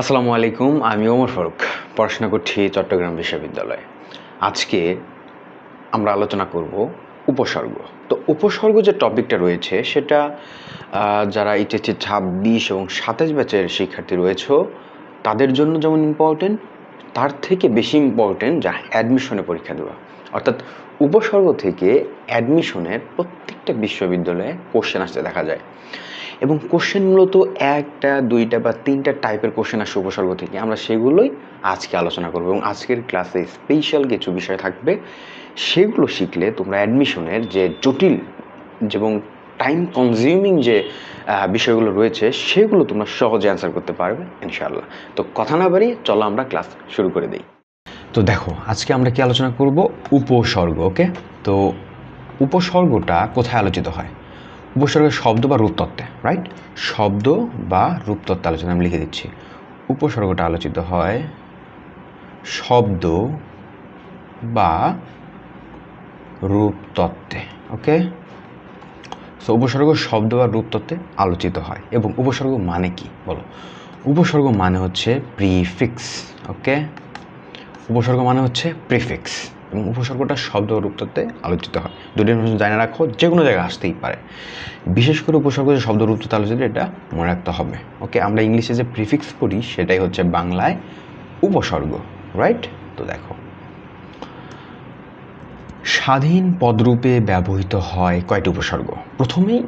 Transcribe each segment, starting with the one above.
আসসালামু আলাইকুম, আমি ওমর ফারুক, পড়াশোনা করছি চট্টগ্রাম বিশ্ববিদ্যালয়ে। আজকে আমরা আলোচনা করব উপসর্গ। তো উপসর্গ যে টপিকটা রয়েছে, সেটা যারা এইচএসসি ছাব্বিশ এবং সাতাশ ব্যাচের শিক্ষার্থী রয়েছে, তাদের জন্য যেমন ইম্পর্টেন্ট তার থেকে বেশি ইম্পর্টেন্ট যা অ্যাডমিশনে পরীক্ষা দেওয়া। অর্থাৎ উপসর্গ থেকে অ্যাডমিশনের প্রত্যেকটা বিশ্ববিদ্যালয়ে কোশ্চেন আসতে দেখা যায়। এবং কোশ্চেন মূলত একটা, দুইটা বা তিনটা টাইপের কোশ্চেন আসে উপসর্গ থেকে। আমরা সেগুলোই আজকে আলোচনা করব এবং আজকের ক্লাসে স্পেশাল কিছু বিষয় থাকবে। সেগুলো শিখলে তোমরা অ্যাডমিশনের যে জটিল এবং টাইম কনজিউমিং যে বিষয়গুলো রয়েছে, সেগুলো তোমরা সহজে অ্যান্সার করতে পারবে, ইনশাআল্লাহ। তো কথা না বাড়িয়ে চলো আমরা ক্লাস শুরু করে দিই। তো দেখো, আজকে আমরা কি আলোচনা করব? উপসর্গ ওকে তো উপসর্গটা কোথায় আলোচিত হয়? উপসর্গের শব্দ বা রূপতত্ত্বে রাইট শব্দ বা রূপতত্ত্বে আলোচনা আমি লিখে দিচ্ছি। উপসর্গটা আলোচিত হয় শব্দ বা রূপতত্ত্বে ওকে সো উপসর্গ শব্দ বা রূপতত্ত্বে আলোচিত হয়। এবং উপসর্গ মানে কি? বলো। উপসর্গ মানে হচ্ছে প্রিফিক্স ওকে উপসর্গ মানে হচ্ছে প্রিফিক্স এবং উপসর্গটা শব্দ রূপতত্ত্বে আলোচিত হয়। দুটি মানুষ জানা রাখো যে কোনো জায়গায় আসতেই পারে। বিশেষ করে উপসর্গ যে শব্দ রূপতত্ত্বে আলোচিত, এটা মনে রাখতে হবে। ওকে, আমরা ইংলিশে যে প্রিফিক্স পড়ি সেটাই হচ্ছে বাংলায় উপসর্গ, রাইট? তো দেখো। স্বাধীন পদরূপে ব্যবহৃত হয় কয়টি উপসর্গ? প্রথমেই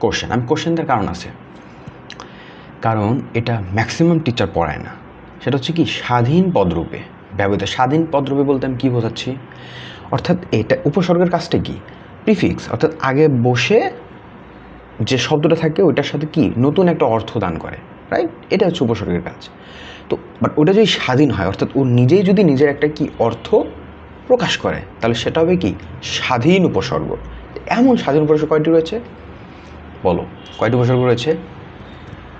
কোশ্চেন আমি কোশ্চেনদের কারণ আছে। কারণ এটা ম্যাক্সিমাম টিচার পড়ায় না। সেটা হচ্ছে কি, স্বাধীন পদরূপে ব্যবহৃত স্বাধীন পদরূপে বলতে আমি কী বোঝাচ্ছি? অর্থাৎ এটা উপসর্গের কাজটা কি? প্রিফিক্স, অর্থাৎ আগে বসে যে শব্দটা থাকে ওইটার সাথে কি? নতুন একটা অর্থ দান করে রাইট এটা হচ্ছে উপসর্গের কাজ। তো বাট ওটা যদি স্বাধীন হয়, অর্থাৎ ও নিজেই যদি নিজের একটা কি অর্থ প্রকাশ করে, তাহলে সেটা হবে কি? স্বাধীন উপসর্গ। এমন স্বাধীন উপসর্গ কয়টি রয়েছে? বলো, কয়টি উপসর্গ রয়েছে?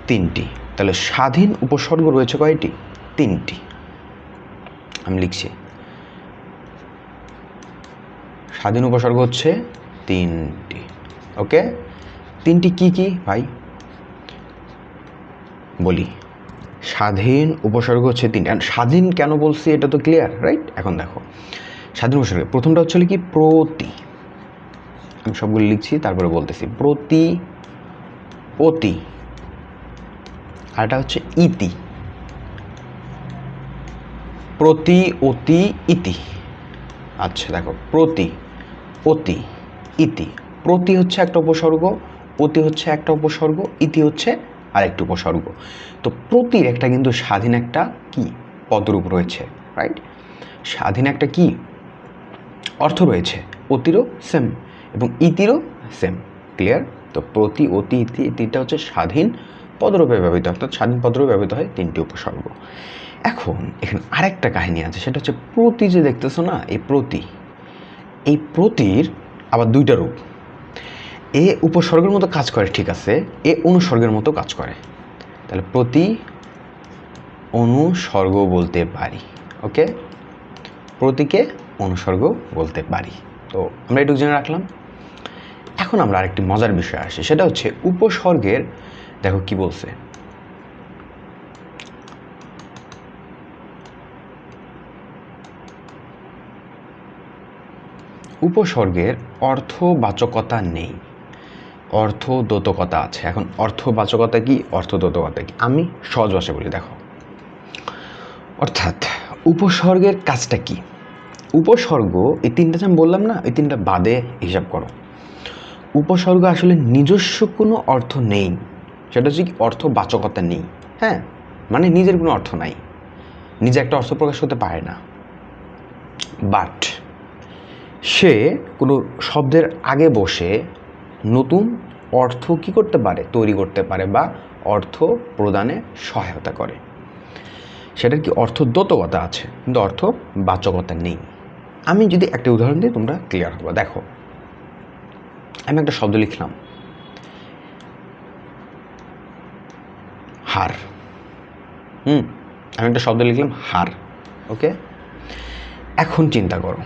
তিনটি। তাহলে স্বাধীন উপসর্গ রয়েছে কয়টি? তিনটি। আমি লিখছি। স্বাধীন উপসর্গ হচ্ছে তিনটি। ওকে? তিনটি কি কি, ভাই? বলি। স্বাধীন উপসর্গ হচ্ছে তিনটি। স্বাধীন কেন বলছি এটা তো ক্লিয়ার রাইট এখন দেখো। স্বাধীন উপসর্গ, প্রথমটা হচ্ছে কি প্রতি। আমি সবগুলো লিখছি, তারপরে বলতেছি। প্রতি অতি আর এটা হচ্ছে ইতি। প্রতি অতি ইতি। আচ্ছা দেখো, প্রতি অতি ইতি। প্রতি হচ্ছে একটা উপসর্গ, অতি হচ্ছে একটা উপসর্গ, ইতি হচ্ছে আরেকটি উপসর্গ। তো প্রতির একটা কিন্তু স্বাধীন একটা কি? পদরূপ রয়েছে রাইট স্বাধীন একটা কি? অর্থ রয়েছে, অতিরও সেম এবং ইতিরও সেম ক্লিয়ার তো প্রতি অতি ইতি এই তিনটা হচ্ছে স্বাধীন পদরূপে ব্যবহৃত, অর্থাৎ স্বাধীন পদরূপে ব্যবহৃত হয় তিনটি উপসর্গ। এখন এখানে আরেকটা কাহিনী আছে, সেটা হচ্ছে প্রতি যে দেখতেছো না, এই প্রতি, এই প্রতির আবার দুইটা রূপ। এ উপসর্গের মতো কাজ করে, ঠিক আছে, এ অনুসর্গের মতো কাজ করে। তাহলে প্রতি অনুসর্গ বলতে পারি, ওকে? প্রতীকে অনুসর্গ বলতে পারি। তো আমরা এটুকু জেনে রাখলাম। এখন আমরা আরেকটি মজার বিষয় আসি, সেটা হচ্ছে উপসর্গের, দেখো কি বলছে। উপসর্গের অর্থবাচকতা নেই। অর্থদোতকতা আছে। এখন অর্থবাচকতা কি? অর্থদোতকতা কি? আমি সহজ ভাষায় বলি, দেখো। অর্থাৎ উপসর্গের কাজটা কি? উপসর্গ, এই তিনটা যে আমি বললাম না, এই তিনটা বাদে হিসাব করো। উপসর্গ আসলে নিজস্ব কোনো অর্থ নেই। সেটা হচ্ছে কি? অর্থবাচকতা নেই। হ্যাঁ? মানে নিজের কোনো অর্থ নাই। নিজে একটা অর্থ প্রকাশ করতে পারে না। বাট সে কোনো শব্দের আগে বসে নতুন অর্থ কি করতে পারে, তৈরি করতে পারে বা অর্থ প্রদানে সহায়তা করে। সেটার কি অর্থ অর্থদোতকতা আছে? কিন্তু অর্থ বাচকতা নেই। আমি যদি একটা উদাহরণ দিই, তোমরা ক্লিয়ার হবে দেখো, আমি একটা শব্দ লিখলাম। হার। হুম, আমি একটা শব্দ লিখলাম, হার। ওকে? এখন চিন্তা করো।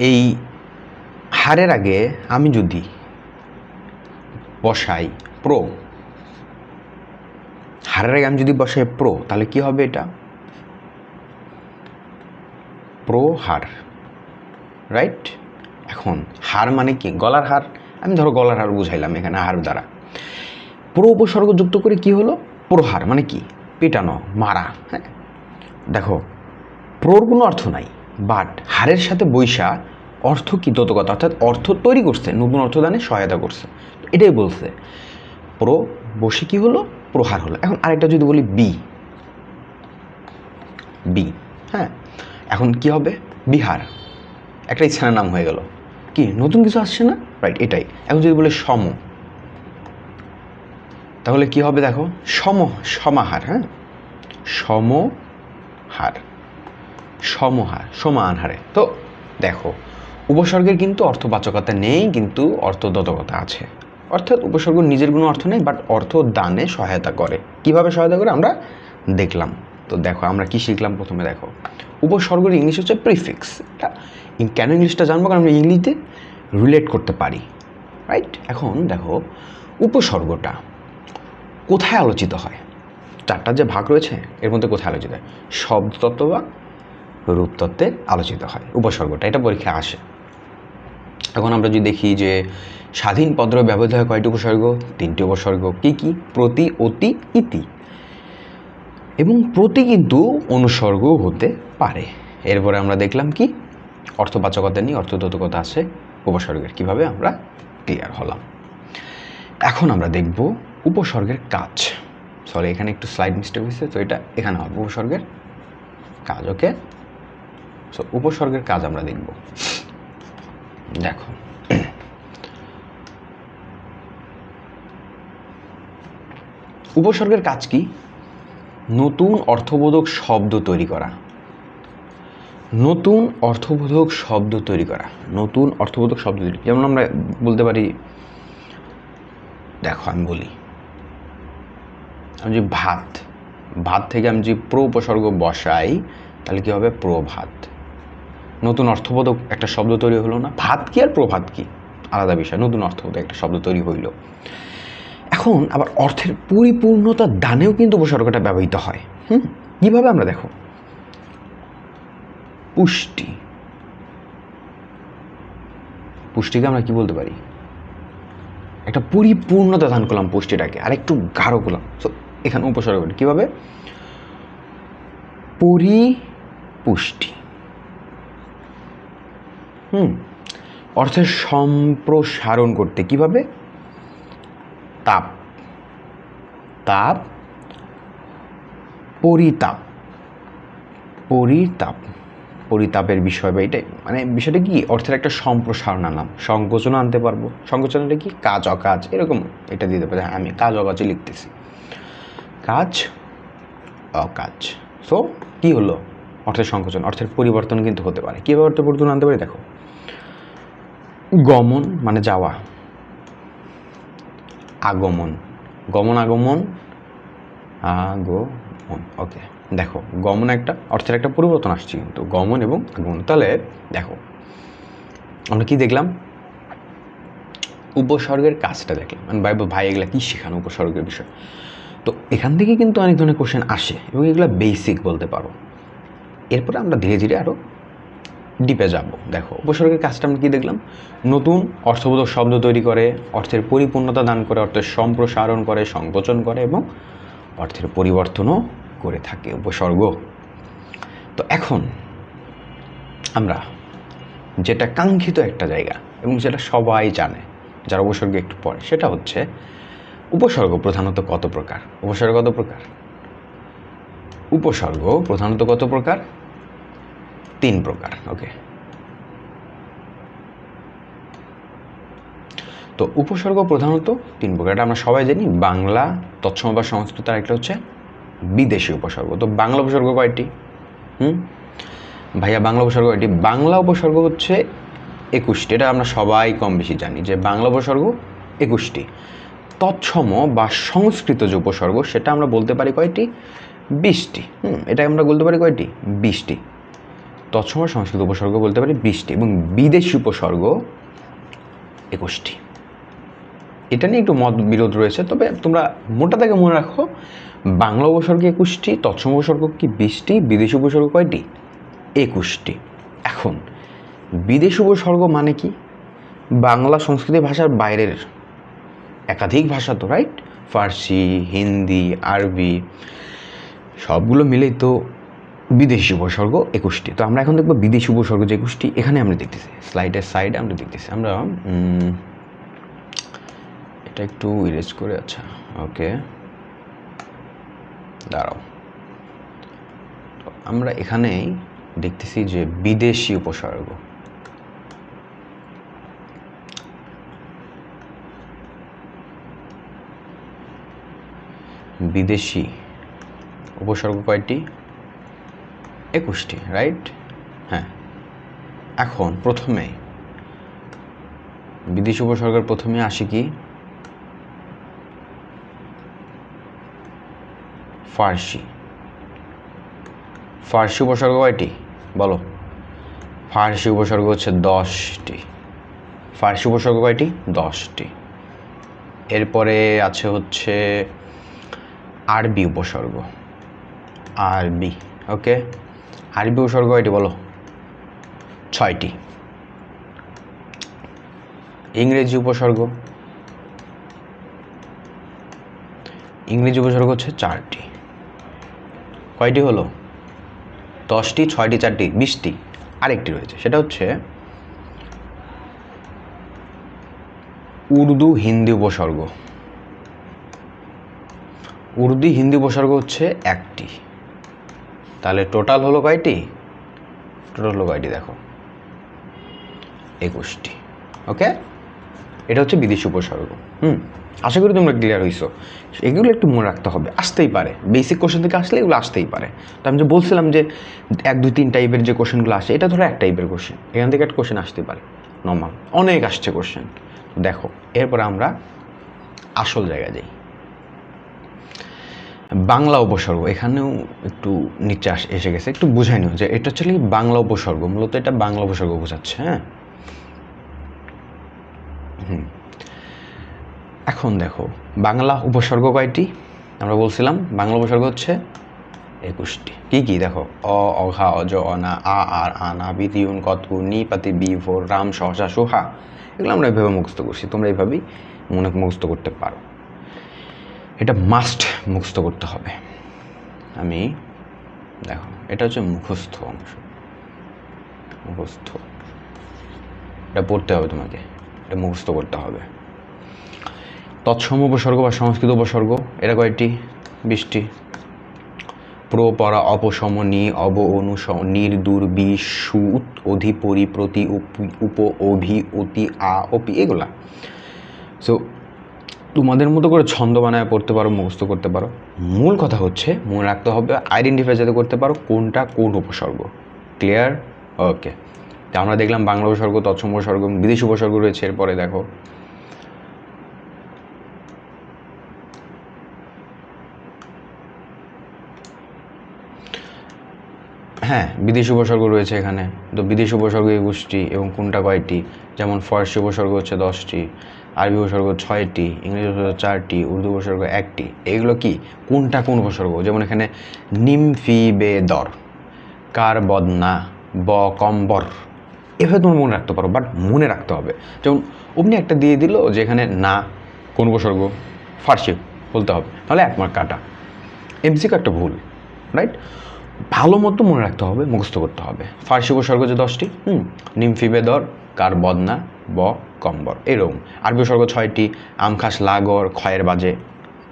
এই হারের আগে আমি যদি বসাই প্রো হারের আগে আমি যদি বসাই প্রো তাহলে কি হবে এটা? প্রো হার রাইট এখন হার মানে কি? গলার হার, আমি ধরো গলার হার বুঝাইলাম এখানে, হার দ্বারা। প্রো উপসর্গ যুক্ত করে কি হলো? প্রহার মানে কি? পেটানো, মারা হ্যাঁ? দেখো প্রোর কোনো অর্থ নাই। বাট হারের সাথে বৈশা অর্থ কি দতকতা? অর্থাৎ অর্থ তৈরি করছে, নতুন অর্থদানে সহায়তা করছে। এটাই বলছে। প্রো বসে কি হলো? প্রহার হলো। এখন আরেকটা যদি বলি বি বি হ্যাঁ? এখন কি হবে? বিহার। একটা স্থানের নাম হয়ে গেল। কি? নতুন কিছু আসছে না? রাইট এটাই। এখন যদি বলে সম, তাহলে কি হবে দেখো? সম, সমাহার হ্যাঁ? সমহার সমহার, সমান হারে। তো দেখো, উপসর্গের কিন্তু অর্থবাচকতা নেই, কিন্তু অর্থদতকতা আছে। অর্থাৎ উপসর্গ নিজের কোনো অর্থ নেই বাট অর্থ দানে সহায়তা করে। কীভাবে সহায়তা করে? আমরা দেখলাম। তো দেখো, আমরা কি শিখলাম প্রথমে দেখো। উপসর্গের ইংলিশ হচ্ছে প্রিফিক্স। কেন ইংলিশটা জানব? কারণ আমরা ইংলিশে রিলেট করতে পারি। রাইট এখন দেখো, উপসর্গটা কোথায় আলোচিত হয়? চারটা যে ভাগ রয়েছে, এর মধ্যে কোথায় আলোচিত হয়? শব্দতত্ত্ব বা রূপতত্ত্বে আলোচিত হয়, উপসর্গটা, এটা পরীক্ষায় আসে। এখন আমরা যদি দেখি যে স্বাধীন পদ্র ব্যবহৃত হয় কয়টি উপসর্গ? তিনটি উপসর্গ, কি কি? প্রতি, অতি, ইতি। এবং প্রতি কিন্তু অনুসর্গ হতে পারে। এরপরে আমরা দেখলাম কি? অর্থবাচকতা নিয়ে অর্থদতকতা আছে, উপসর্গের, কীভাবে আমরা ক্লিয়ার হলাম। এখন আমরা দেখব উপসর্গের কাজ। সরি, এখানে একটু স্লাইড মিস্টেক হয়েছে, তো এটা এখানে হবে, উপসর্গের কাজ, ওকে? সো উপসর্গের কাজ আমরা দেখব। দেখো। উপসর্গের কাজ কি? নতুন অর্থবোধক শব্দ তৈরি করা। নতুন অর্থবোধক শব্দ তৈরি করা। নতুন অর্থবোধক শব্দ তৈরি। যেমন আমরা বলতে পারি, দেখো, আমি বলি, আমি যে ভাত ভাত থেকে আমি যদি প্র উপসর্গ বসাই, তাহলে কী হবে? প্রভাত। নতুন অর্থবোধক একটা শব্দ তৈরি হলো না। ভাত কি আর প্রভাত কি? আলাদা বিষয়, নতুন অর্থবোধক একটা শব্দ তৈরি হইল। এখন আবার অর্থের পরিপূর্ণতা দানেও কিন্তু উপসর্গটা ব্যবহৃত হয়। হুম? কীভাবে আমরা দেখো? পুষ্টি। পুষ্টিকে আমরা কি বলতে পারি? একটা পরিপূর্ণতা দান করলাম পুষ্টিটাকে আর একটু গাঢ় করলাম। তো এখানে উপসর্গ কীভাবে? পরিপুষ্টি। হুম। অর্থের সম্প্রসারণ করতে কীভাবে? তাপ। তাপ পরিতাপ। পরিতাপ। পরিতাপের বিষয় বা এটাই। মানে বিষয়টা কি? অর্থের একটা সম্প্রসারণ আনলাম। সংকোচনও আনতে পারব। সংকোচনটা কি? কাজ অকাজ এরকম এটা দিতে পারে। হ্যাঁ, আমি কাজ অকাজে লিখতেছি। কাজ অকাজ। সো কি হলো? অর্থের সংকোচন অর্থের পরিবর্তন কিন্তু হতে পারে। কীভাবে অর্থের পরিবর্তন আনতে পারি? দেখো। গমন মানে যাওয়া। আগমন। গমন, আগমন আগমন। ওকে, দেখো, গমন একটা, অর্থের একটা পরিবর্তন আসছে কিন্তু, গমন এবং আগমন। তাহলে, দেখো, আমরা কি দেখলাম? উপসর্গের কাজটা দেখলাম। মানে ভাই ভাই, এগুলা কী শেখানো উপসর্গের বিষয়? তো এখান থেকে কিন্তু অনেক ধরনের কোশ্চেন আসে এবং এগুলো বেসিক বলতে পারো। এরপরে আমরা ধীরে ধীরে আরও ডিপে যাব। দেখো উপসর্গের কাজটা আমরা কী দেখলাম? নতুন অর্থবোধক শব্দ তৈরি করে, অর্থের পরিপূর্ণতা দান করে, অর্থের সম্প্রসারণ করে, সংকোচন করে এবং অর্থের পরিবর্তনও করে থাকে উপসর্গ। তো এখন আমরা যেটা কাঙ্ক্ষিত একটা জায়গা এবং যেটা সবাই জানে, যারা উপসর্গ একটু পড়ে, সেটা হচ্ছে উপসর্গ প্রধানত কত প্রকার? উপসর্গ কত প্রকার? উপসর্গ প্রধানত কত প্রকার? তিন প্রকার ওকে তো উপসর্গ প্রধানত তিন প্রকার এটা আমরা সবাই জানি, বাংলা, তৎসম বা সংস্কৃত আর একটা হচ্ছে বিদেশি উপসর্গ। তো বাংলা উপসর্গ কয়টি? হুম? ভাইয়া, বাংলা উপসর্গ কয়টি? বাংলা উপসর্গ হচ্ছে একুশটি, এটা আমরা সবাই কম বেশি জানি যে বাংলা উপসর্গ একুশটি। তৎসম বা সংস্কৃত যে উপসর্গ, সেটা আমরা বলতে পারি কয়টি? বিশটি। হুম এটা আমরা বলতে পারি কয়টি? বিশটি। তৎসম সংস্কৃত উপসর্গ বলতে পারি বিশটি এবং বিদেশি উপসর্গ একুশটি। এটা নিয়ে একটু মত বিরোধ রয়েছে, তবে তোমরা মোটা থেকে মনে রাখো, বাংলা উপসর্গ একুশটি, তৎসম উপসর্গ কি বিশটি, বিদেশি উপসর্গ কয়টি? একুশটি। এখন, বিদেশ উপসর্গ মানে কি? বাংলা সংস্কৃতি ভাষার বাইরের একাধিক ভাষা তো রাইট ফার্সি, হিন্দি, আরবি, সবগুলো মিলেই তো বিদেশি উপসর্গ একুশটি। তো আমরা এখন দেখব বিদেশি উপসর্গ যে একুশটি, এখানে আমরা দেখতেছি। স্লাইডের সাইড আমরা দেখতেছি। আমরা এটা একটু ইরেজ করে আচ্ছা ওকে। দাঁড়াও। তো আমরা এখানেই দেখতেছি যে বিদেশি উপসর্গ। বিদেশি উপসর্গ কয়টি? একুশটি রাইট হ্যাঁ। এখন প্রথমে, বিদেশি উপসর্গের প্রথমে আসি কি? ফার্সি। ফার্সি উপসর্গ কয়টি? বলো। ফার্সি উপসর্গ হচ্ছে দশটি। ফার্সি উপসর্গ কয়টি? দশটি। এরপরে আছে হচ্ছে আরবি উপসর্গ। আরবি ওকে আরবি উপসর্গ এটি বলো। ছয়টি। ইংরেজি উপসর্গ। ইংরেজি উপসর্গ হচ্ছে চারটি। কয়টি হলো? দশটি, ছয়টি, চারটি, বিশটি, আরেকটি রয়েছে। সেটা হচ্ছে উর্দু হিন্দি উপসর্গ। উর্দু হিন্দি উপসর্গ হচ্ছে একটি। তাহলে টোটাল হলো কয়টি? টোটাল হলো কয়টি দেখো? একুশটি। ওকে এটা হচ্ছে বিদেশি উপসর্গ। হুম? আশা করি তোমরা ক্লিয়ার হইছো। এগুলো একটু মনে রাখতে হবে। আসতেই পারে। বেসিক কোশ্চেন থেকে আসলে এগুলো আসতেই পারে। তো আমি যে বলছিলাম যে এক, দুই, তিন টাইপের যে কোশ্চেনগুলো আসে, এটা ধরো এক টাইপের কোশ্চেন এখান থেকে একটা কোশ্চেন আসতে পারে। নর্মাল অনেক আসছে কোশ্চেন দেখো, এরপরে আমরা আসল জায়গায় যাই। বাংলা উপসর্গ, এখানেও একটু নিচে এসে গেছে, একটু বুঝাই নিও যে এটা হচ্ছে বাংলা উপসর্গ, মূলত এটা বাংলা উপসর্গ বোঝাচ্ছে হ্যাঁ? এখন দেখো, বাংলা উপসর্গ কয়টি? আমরা বলছিলাম বাংলা উপসর্গ হচ্ছে একুশটি। কি কি? দেখো, অ অঘা অজ অনা আ, আর আনা বিতিউন কতকু নি পাতি বি, ফোর, রাম সহসা সোহা এগুলো আমরা এইভাবে মুখস্থ করছি, তোমরা এইভাবেই মনে মুখস্থ করতে পারো। এটা মাস্ট মুখস্থ করতে হবে। আমি, দেখো, এটা হচ্ছে মুখস্থ অংশ। মুখস্থ। এটা পড়তে হবে তোমাকে। এটা মুখস্থ করতে হবে। তৎসম উপসর্গ বা সংস্কৃত উপসর্গ, এটা কয়টি? বৃষ্টি প্রপরা অপসম, নি, অব, অনু নির, দূর, বি সুত অধিপরি প্রতি, উপ অভি, অতি, আ, অপি, এগুলা। সো তোমাদের মতো করে ছন্দ বানায় পড়তে পারো, মুখস্থ করতে পারো। মূল কথা হচ্ছে, মনে রাখতে হবে আইডেন্টিফাই যাতে করতে পারো কোনটা কোন উপসর্গ। ক্লিয়ার ওকে তো আমরা দেখলাম বাংলা উপসর্গ, তৎসম উপসর্গ, বিদেশি উপসর্গ রয়েছে, এরপরে দেখো। হ্যাঁ বিদেশি উপসর্গ রয়েছে এখানে। তো বিদেশি উপসর্গ একুশটি এবং কোনটা কয়টি? যেমন ফার্সি উপসর্গ হচ্ছে দশটি। আরবি উপসর্গ ছয়টি, ইংরেজি উপসর্গ চারটি, উর্দু উপসর্গ একটি। এগুলো কি? কোনটা কোন উপসর্গ? যেমন এখানে নিম ফি বে দর, কার বদনা, ব কম্বর। এভাবে তুমি মনে রাখতে পারো বাট মনে রাখতে হবে। যেমন অমনি একটা দিয়ে দিল যে এখানে না, কোন উপসর্গ? ফার্সি, বলতে হবে। তাহলে এক মার্ক কাটা। এমসিকে একটা ভুল রাইট ভালো মতো মনে রাখতে হবে, মুখস্থ করতে হবে। ফার্সি উপসর্গ যে দশটি, হুম নিমফিবে দর, কার বদনা ব, কম্বর। এরকম। আরবি উপসর্গ ছয়টি, আমখাস, লাগর, ক্ষয়ের বাজে।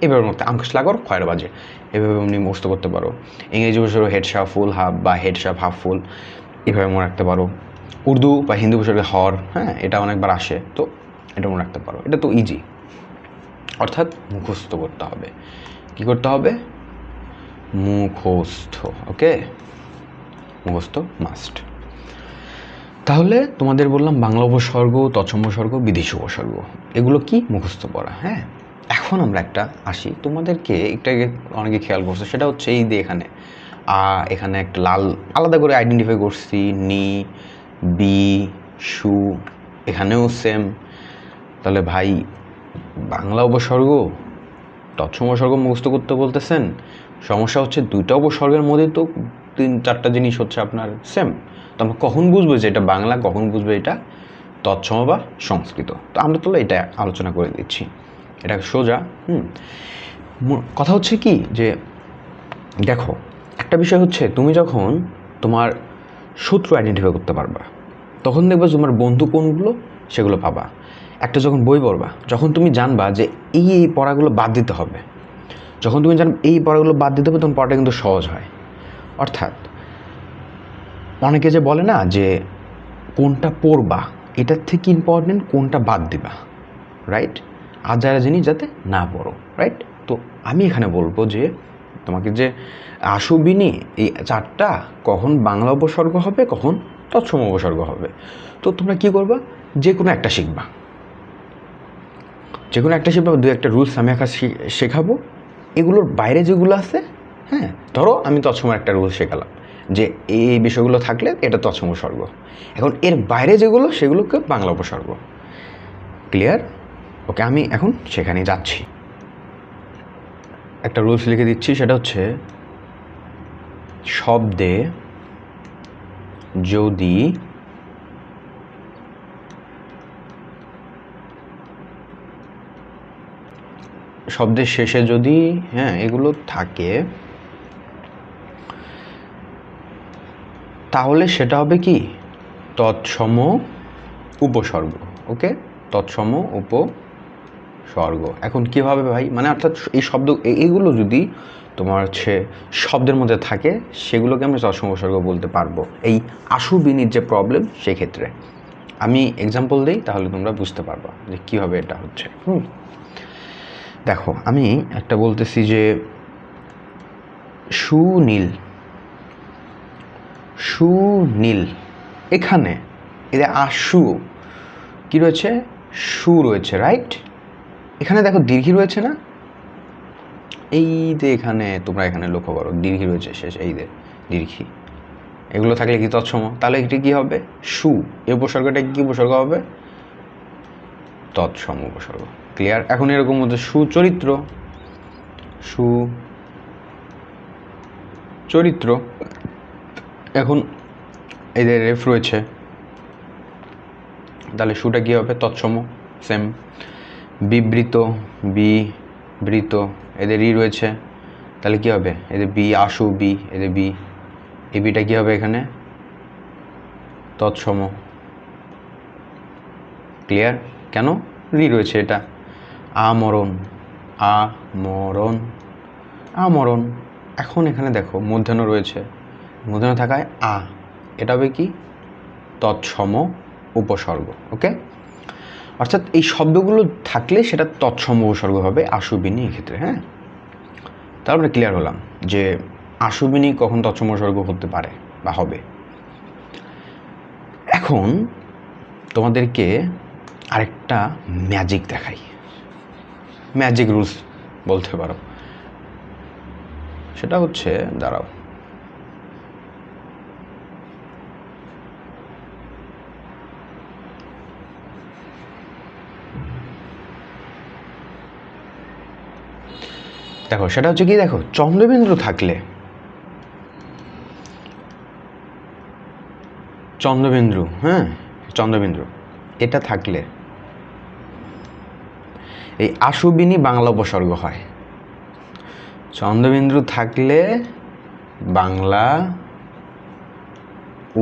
এভাবে মতো আমখাস, লাগর, ক্ষয়ের বাজে। এভাবে আপনি মুখস্থ করতে পারো। ইংরেজি উপসর্গ হেডশা ফুল হাফ বা হেডশাপ হাফ ফুল এভাবে মনে রাখতে পারো। উর্দু বা হিন্দি উপসর্গে হর। হ্যাঁ এটা অনেকবার আসে। তো এটা মনে রাখতে পারো। এটা তো ইজি অর্থাৎ মুখস্থ করতে হবে। কি করতে হবে? মুখস্থ ওকে মুখস্থ মাস্ট তাহলে তোমাদের বললাম বাংলা উপসর্গ, তৎসম উপসর্গ, বিদেশি উপসর্গ। এগুলো কি? মুখস্থ পড়া হ্যাঁ? এখন আমরা একটা আসি। তোমাদেরকে একটা অনেকে খেয়াল করছে, সেটা হচ্ছে এই যে এখানে, আ, এখানে একটা লাল, আলাদা করে আইডেন্টিফাই করছি, নি, বি, সু, এখানেও সেম তাহলে ভাই, বাংলা উপসর্গ, তৎসম উপসর্গ মুখস্থ করতে বলতেছেন। সমস্যা হচ্ছে দুইটা উপসর্গের মধ্যে তো তিন, চারটা জিনিস হচ্ছে আপনার সেম তো আমরা কখন বুঝব যে এটা বাংলা, কখন বুঝব এটা তৎসম বা সংস্কৃত? তো আমরা তো এটা আলোচনা করে দিচ্ছি। এটা সোজা, হুম। কথা হচ্ছে কি যে, দেখো, একটা বিষয় হচ্ছে তুমি যখন তোমার শত্রু আইডেন্টিফাই করতে পারবা, তখন দেখবে তোমার বন্ধু কোনগুলো, সেগুলো পাবা। একটা যখন বই পড়বা, যখন তুমি জানবা যে এই এই পড়াগুলো বাদ দিতে হবে। যখন তুমি জানবে এই পড়াগুলো বাদ দিতে হবে, তখন পড়াটা কিন্তু সহজ হয়। অর্থাৎ অনেকে যে বলে না যে কোনটা পড়বা, এটার থেকে ইম্পর্টেন্ট কোনটা বাদ দিবা রাইট আর যারা জিনিস যাতে না পড়ো রাইট তো আমি এখানে বলব যে তোমাকে যে আশুবিনি এই চারটা কখন বাংলা উপসর্গ হবে, কখন তৎসম উপসর্গ হবে। তো তোমরা কি করবা? যে কোনো একটা শিখবা। যে কোনো একটা শিখবা, দু একটা রুলস আমি একা শেখাবো। এগুলোর বাইরে যেগুলো আছে হ্যাঁ ধরো আমি তৎসময় একটা রুলস শেখালাম। যে এই বিষয়গুলো থাকলে এটা তৎসম উপসর্গ এখন এর বাইরে যেগুলো, সেগুলোকে বাংলা উপসর্গ। ক্লিয়ার ওকে আমি এখন সেখানে যাচ্ছি। একটা রুলস লিখে দিচ্ছি, সেটা হচ্ছে শব্দে যদি শব্দের শেষে যদি হ্যাঁ এগুলো থাকে তাহলে সেটা হবে কি? তৎসম উপসর্গ, ওকে? তৎসম উপসর্গ। এখন কীভাবে ভাই? মানে অর্থাৎ এই শব্দ এইগুলো যদি তোমার হচ্ছে শব্দের মধ্যে থাকে, সেগুলোকে আমরা তৎসম উপসর্গ বলতে পারব। এই আশুবিনির যে প্রবলেম সেক্ষেত্রে। আমি এক্সাম্পল দিই, তাহলে তোমরা বুঝতে পারবা যে কীভাবে এটা হচ্ছে। হুম? দেখো, আমি একটা বলতেছি যে সুনীল সুনীল। এখানে, এদের আশু, কি রয়েছে? সু রয়েছে রাইট এখানে দেখো দীর্ঘি রয়েছে না? এই যে এখানে, তোমরা এখানে লক্ষ্য করো, দীর্ঘি রয়েছে শেষ, এই যে দীর্ঘি। এগুলো থাকলে কি তৎসম? তাহলে এটি কি হবে? সু। এই উপসর্গটা কি উপসর্গ হবে? তৎসম উপসর্গ। ক্লিয়ার এখন এরকম হচ্ছে সুচরিত্র। সু চরিত্র। এখন এদের রেফ রয়েছে, তাহলে সুটা কী হবে তৎসম সেম বিবৃত বিবৃত এদের ই রয়েছে, তাহলে কী হবে? এদের বি আশু বি এদের বি এই বিটা কী হবে এখানে? তৎসম। ক্লিয়ার কেন? রি রয়েছে এটা। আমরণ আমরণ আমরণ। এখন এখানে দেখো মধ্যাহ্ন রয়েছে। মধ্যাহ্ন থাকায় আ। এটা হবে কি? তৎসম উপসর্গ, ওকে? অর্থাৎ এই শব্দগুলো থাকলে সেটা তৎসম উপসর্গ হবে আশুবিনী এক্ষেত্রে হ্যাঁ? তারপরে ক্লিয়ার হলাম যে আশুবিনী কখন তৎসম উপসর্গ হতে পারে বা হবে। এখন তোমাদেরকে আরেকটা ম্যাজিক দেখাই। ম্যাজিক রুলস বলতে পারো। সেটা হচ্ছে, দাঁড়াও। দেখো, সেটা হচ্ছে কি দেখো, চন্দ্রবিন্দু থাকলে, চন্দ্রবিন্দু হ্যাঁ চন্দ্রবিন্দু, এটা থাকলে, এই আশুবিনী বাংলা উপসর্গ হয়। চন্দ্রবিন্দু থাকলে বাংলা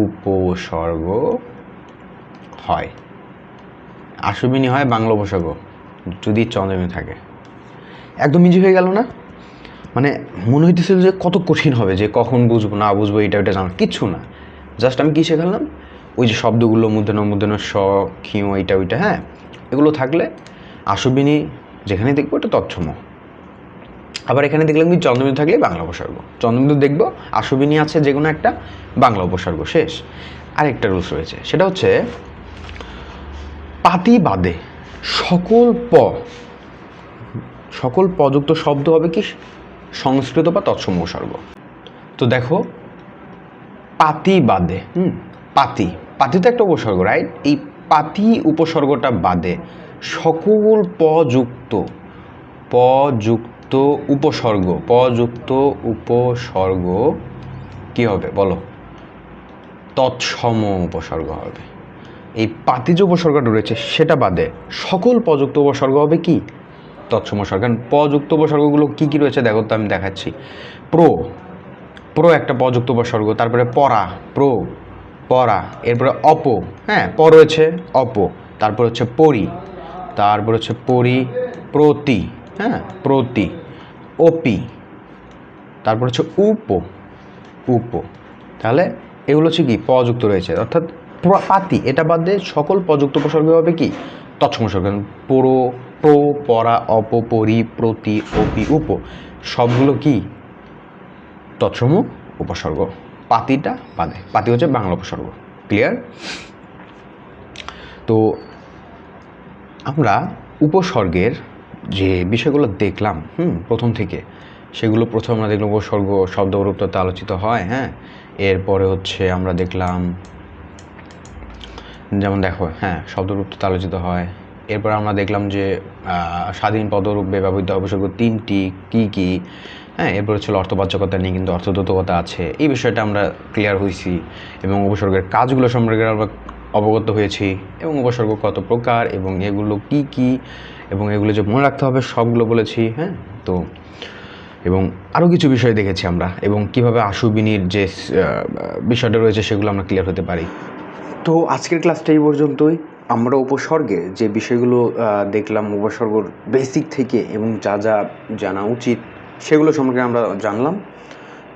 উপসর্গ হয়। আশুবিনী হয় বাংলা উপসর্গ, যদি চন্দ্রবিন্দু থাকে। একদম ইজি হয়ে গেল না? মানে মনে হইতেছিল যে কত কঠিন হবে যে কখন বুঝব, না বুঝব এটা ওইটা জানা কিচ্ছু না। জাস্ট আমি কী শেখালাম? ওই যে শব্দগুলো, মুদ্রণ মুদ্রণ, স খিও এইটা, ওইটা হ্যাঁ? এগুলো থাকলে আশুবিনী যেখানে দেখব এটা তৎসম আবার এখানে দেখলাম কি চন্দ্রবিন্দু থাকলে বাংলা উপসর্গ। চন্দ্রবিন্দু দেখব আশুবিনী আছে যে কোনো একটা বাংলা উপসর্গ, শেষ। আরেকটা রুলস রয়েছে, সেটা হচ্ছে পাতি বাদে সকল প সকল পযুক্ত শব্দ হবে কি? সংস্কৃত বা তৎসম উপসর্গ তো দেখো, পাতি বাদে, হুম, পাতি। পাতি তো একটা উপসর্গ রাইট এই পাতি উপসর্গটা বাদে সকল পযুক্ত পযুক্ত উপসর্গ পযুক্ত উপসর্গ কি হবে? বলো। তৎসম উপসর্গ হবে। এই পাতি যে উপসর্গটা রয়েছে, সেটা বাদে সকল পযুক্ত উপসর্গ হবে কি? তৎসম উপসর্গ কারণ পযুক্ত উপসর্গগুলো কী কী রয়েছে দেখো তো আমি দেখাচ্ছি। প্রো। প্রো একটা পযুক্ত উপসর্গ, তারপরে পরা। প্রো, পরা। এরপরে অপ। হ্যাঁ প রয়েছে, অপ। তারপর হচ্ছে পরি। তারপর হচ্ছে পরি, প্রতি। হ্যাঁ প্রতি। ওপি। তারপর হচ্ছে উপ। উপ। তাহলে এগুলো হচ্ছে কি? পযুক্ত রয়েছে। অর্থাৎ পাতি। এটা বাদ দিয়ে সকল পযুক্ত উপসর্গ হবে কি? তৎসম উপসর্গ পুরো প্রো পরা অপ পরি প্রতি অপি উপ, সবগুলো কি? তৎসম উপসর্গ। পাতিটা বাদে, পাতি হচ্ছে বাংলা উপসর্গ। ক্লিয়ার তো আমরা উপসর্গের যে বিষয়গুলো দেখলাম, হুম, প্রথম থেকে, সেগুলো প্রথম আমরা দেখলাম উপসর্গ শব্দ রূপতে আলোচিত হয় হ্যাঁ? এরপরে হচ্ছে আমরা দেখলাম, যেমন দেখো হ্যাঁ শব্দরূপতে আলোচিত হয় এরপর আমরা দেখলাম যে স্বাধীন পদরূপে ব্যবহৃত উপসর্গ তিনটি, কি কি? হ্যাঁ এরপর হচ্ছে অর্থবাচকতা নিয়ে কিন্তু অর্থদত্তকতা আছে। এই বিষয়টা আমরা ক্লিয়ার হয়েছি এবং উপসর্গের কাজগুলো সম্পর্কে আমরা অবগত হয়েছি এবং উপসর্গ কত প্রকার এবং এগুলো কি কি এবং এগুলো যে মনে রাখতে হবে সবগুলো বলেছি হ্যাঁ? তো, এবং আরও কিছু বিষয় দেখেছি আমরা এবং কীভাবে আশুবিনীর যে বিষয়টা রয়েছে সেগুলো আমরা ক্লিয়ার হতে পারি। তো আজকের ক্লাসটা এই পর্যন্তই। আমরা উপসর্গে যে বিষয়গুলো দেখলাম উপসর্গর বেসিক থেকে এবং যা যা জানা উচিত সেগুলো সম্পর্কে আমরা জানলাম।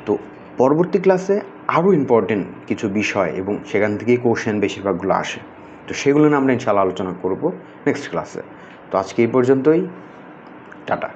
তো পরবর্তী ক্লাসে আরও ইম্পর্টেন্ট কিছু বিষয় এবং সেখান থেকেই কোশ্চেন বেশিরভাগগুলো আসে। তো সেগুলো নিয়ে আমরা ইনশাল্লাহ আলোচনা করব নেক্সট ক্লাসে তো আজকে এই পর্যন্তই। টাটা।